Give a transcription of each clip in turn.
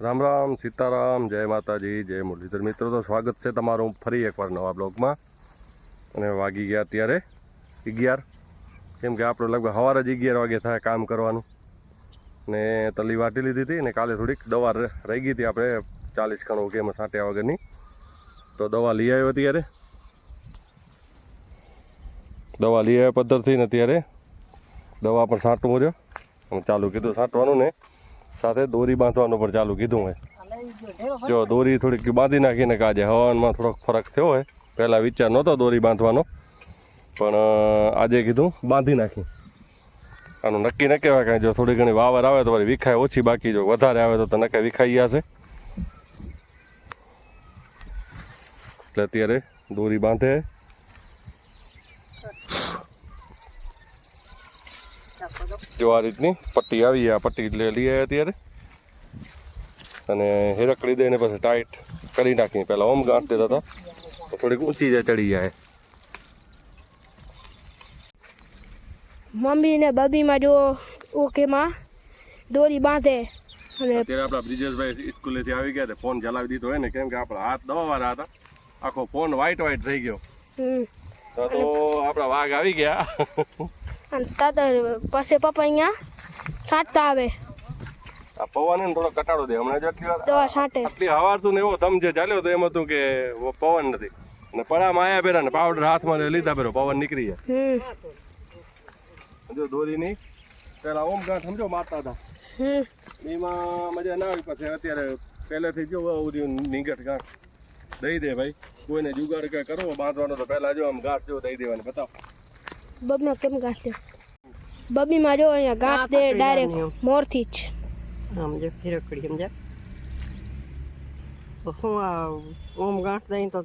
રામ રામ, સીતારામ, જય માતાજી, જય મુરલીધર. મિત્રો, તો સ્વાગત છે તમારું ફરી એકવાર નવા બ્લોગમાં. અને વાગી ગયા અત્યારે અગિયાર. કેમ કે આપણે લગભગ સવારે જ અગિયાર વાગે થાય કામ કરવાનું. ને તલી વાટી લીધી હતી ને કાલે થોડીક દવા રહી ગઈ હતી આપણે ચાલીસ ખણ એમાં સાંટ્યા વગરની. તો દવા લઈ આવ્યો અત્યારે. દવા લઈ આવ્યા પદ્ધતિ ને અત્યારે દવા પણ સાંટવું રહ્યો અને ચાલુ કીધું સાંટવાનું ને સાથે દોરી બાંધવાનું પણ ચાલુ કીધું હોય જો દોરી થોડીક બાંધી નાખીને કાજે હવામાનમાં થોડોક ફરક થયો હોય. પહેલાં વિચાર નહોતો દોરી બાંધવાનો. પણ આજે કીધું બાંધી નાખી. આનું નક્કી ન કહેવાય કાંઈ જો થોડી ઘણી વાવર આવે તો વળી વિખાય ઓછી બાકી. જો વધારે આવે તો નક્કી વિખાઈ જશે એટલે અત્યારે દોરી બાંધે. જો આ રીતની પટ્ટી આવી આ પટ્ટી લઈ આવ્યા અત્યારે. અને હેરકડી દઈને પછી ટાઈટ કરી નાખી પહેલાં ઓમ ગાંઠ દેતા હતા તો થોડીક ઊંચી જાય ચડી જાય. મમ્મી ને બબીમાં જો ઓકેમાં દોરી બાંધે અને અત્યારે આપણા બ્રિજેશભાઈ સ્કૂલેથી આવી ગયા ફોન જલાવી દીધો હોય ને કેમ કે આપણા હાથ દવાવાળા હતા. આખો ફોન વ્હાઈટ વ્હાઈટ થઈ ગયો. તો આપણા વાઘ આવી ગયા. અને તાતા પાસે પપ્પા અહીંયા છાંટતા આવે. આ પવન ને થોડો કટાડો દે. હમણાં જો દવા છાંટે. આટલી હવાર તું એવો તમ જે ચાલ્યો તો એમ હતું કે પવન નથી. અને પડામાં આયા પેલા ને પાવડર હાથમાં લીધા પેલો પવન નીકળી જાય. જો દોરી ની પેલા ઓમ ગાંઠ સમજો મારતા હતા. એમાં મજા ના આવી પછી અત્યારે પહેલેથી જો ઉધી નીગટ ગાંઠ. દઈ દે ભાઈ. કોઈને જુગાડ કે કરવો બાંધવાનો તો પહેલા જો આમ ગાંઠ જો દઈ દેવાની બતાવ. બબીમાં કેમ ગાંઠ? દે બબીમાં જો અહીંયા ગાંઠ દે ડાયરેક્ટ મોરથી જ. આમ જે ફિરકડી સમજ્યા? તો શું આ ઓમ ગાંઠ દઈ તો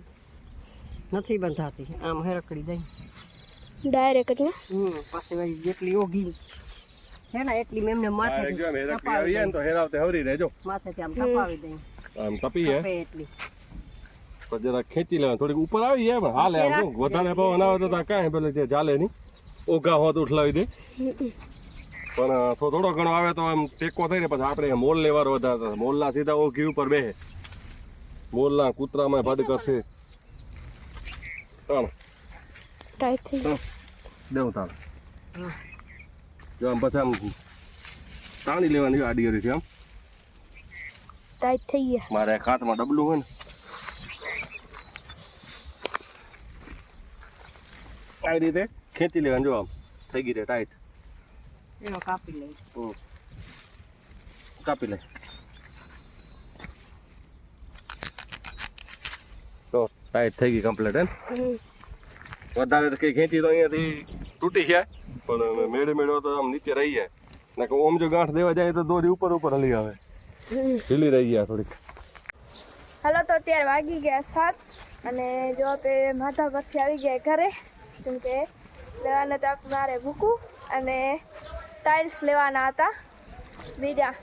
નથી બંધાતી આમ હેરકડી દઈ. ડાયરેક્ટ ને? હમ પછી વળી જેટલી ઓગી હે ને એટલી મેં એમને માથે જાય ને તો હેરાવતે હવરી રહેજો. માથેથી આમ ટપાવી દઈ. આમ તપી હે એટલી. તો જરા ખેંચી લેવા થોડીક ઉપર આવી જાય પણ હાલે વધારે પવન આવે તો કાંઈ પેલે જે ચાલે નહીં. ઓઘા હોત ઉઠલાવી દે પણ થોડો ઘણો આવે તો આમ ટેકો થઈ ને પછી આપણે મોલ લેવાનો વધારે મોલના સીધા ઓઘી ઉપર બે મોલના કૂતરામાં ભડ કરશે. ત્રણ. દેવું તાર. હમ. જો આમ પછી આમ તાણી લેવાની આડી અડીથી આમ. ટાઈટ થઈ ગયા. મારે ખાતમાં ડબલું હોય ને. આવી રીતે ખેંચી લેવાનું જો આમ થઈ ગઈ રે ટાઈટ એનો કાપી હમ. કાપી લે તો ટાઈટ થઈ ગઈ કમ્પ્લીટ એમ વધારે તો કઈ ખેંચી તો અહીંયાથી તૂટી જાય પણ મેળે મેળો તો આમ નીચે રહી જાય ને કે ઓમ જો ગાંઠ દેવા જાય તો દોરી ઉપર ઉપર હલી આવે. ઢીલી રહી ગયા થોડીક. હાલો તો અત્યારે વાગી ગયા સાત. અને જો આપણે માથા પરથી આવી ગયા ઘરે કેમ કે લેવાના હતા મારે મૂકું અને ટાઇલ્સ લેવાના હતા. બીજા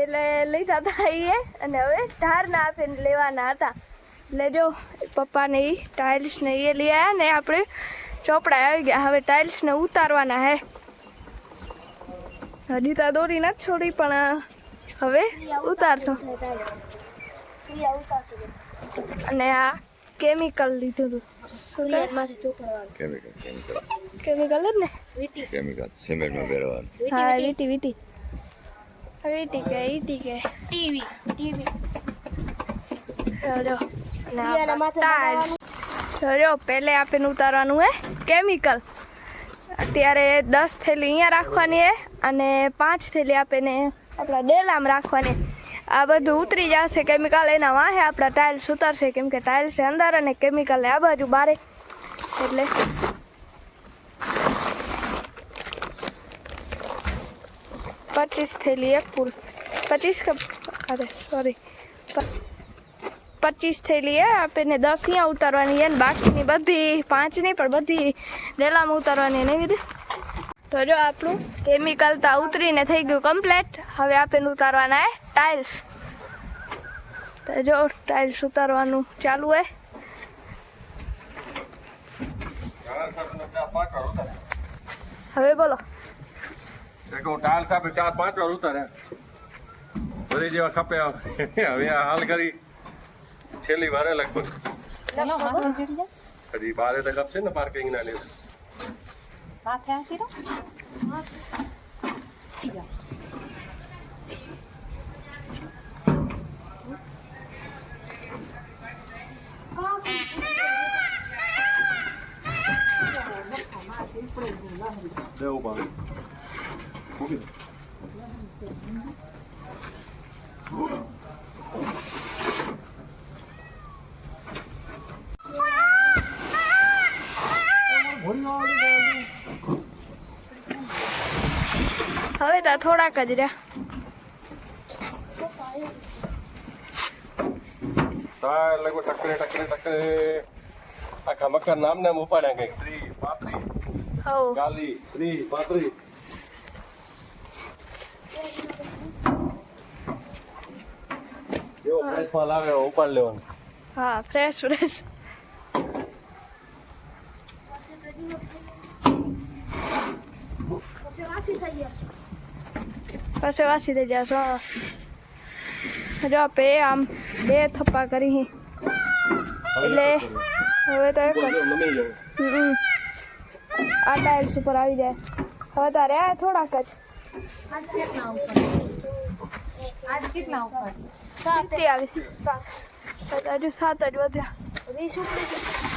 એટલે લીધા હતા એ અને હવે ધારના આપીને લેવાના હતા. એટલે જો પપ્પાને એ ટાઇલ્સને એ લઈ આવ્યા ને આપણે ચોપડા આવી ગયા. હવે ટાઇલ્સને ઉતારવાના હે. હજી તો દોરી નથી છોડી પણ હવે ઉતારશો. અને આ કેમિકલ લીધું હતું. કેમિકલ જ ને કેમિકલ સિમેન્ટમાં પહેરવાનું હા વીટી વીટી વીટી કે ઈટી કે ટીવી ટીવી અને પહેલે આપીને ઉતારવાનું હે કેમિકલ અત્યારે દસ થેલી અહીંયા રાખવાની હે અને પાંચ થેલી આપીને આપણા ડેલામ રાખવાની. આ બધું ઉતરી જશે કેમિકલ એના વાહે આપણા ટાઇલ્સ ઉતરશે, કેમ કે ટાઇલ્સ અંદર અને કેમિકલ આ બાજુ બારે. એટલે પચીસ થેલી એક ફૂલ પચીસ અરે સોરી પચીસ થેલી એ આપણને દસ અહીંયા ઉતારવાની છે ને બાકીની બધી પાંચની પણ બધી ડેલામાં ઉતારવાની નહીં કીધી તો જો આપણું કેમિકલ તો ઉતરીને થઈ ગયું કમ્પ્લેટ હવે આપણે ઉતારવાના હે ટાઇલ્સ તો જો ટાઇલ્સ ઉતારવાનું ચાલુ હે. હવે બોલો. ટાઇલ્સ આપણે ચાર પાંચ વાર ઉતારે. ભરી જેવા ખપે હવે આ હાલ કરી. છેલ્લી વારે લગભગ. હજી બારે તો ખપશે ને પાર્કિંગ ના લીધે. પાડે મૂકી દે. હવે તો થોડાક જ રહ્યા. હા લગભગ ટકરે ટકરે ટકરે. આખા મકાન નામ નામ ઉપાડ્યા કંઈક. શ્રી પાત્રી હવ. ગાલી શ્રી પાત્રી જેવો ફ્રેશ માલ આવે ઉપાડ લેવાનો. હા ફ્રેશ ફ્રેશ પછી વાસી થઈ જશો જો. આપે આમ બે થપ્પા કરી એટલે હવે તો એક. આ ટાઇલ્સ ઉપર આવી જાય. હવે તારે આ થોડાક જ. હજુ સાત જ વધ્યા. વીસ ગયા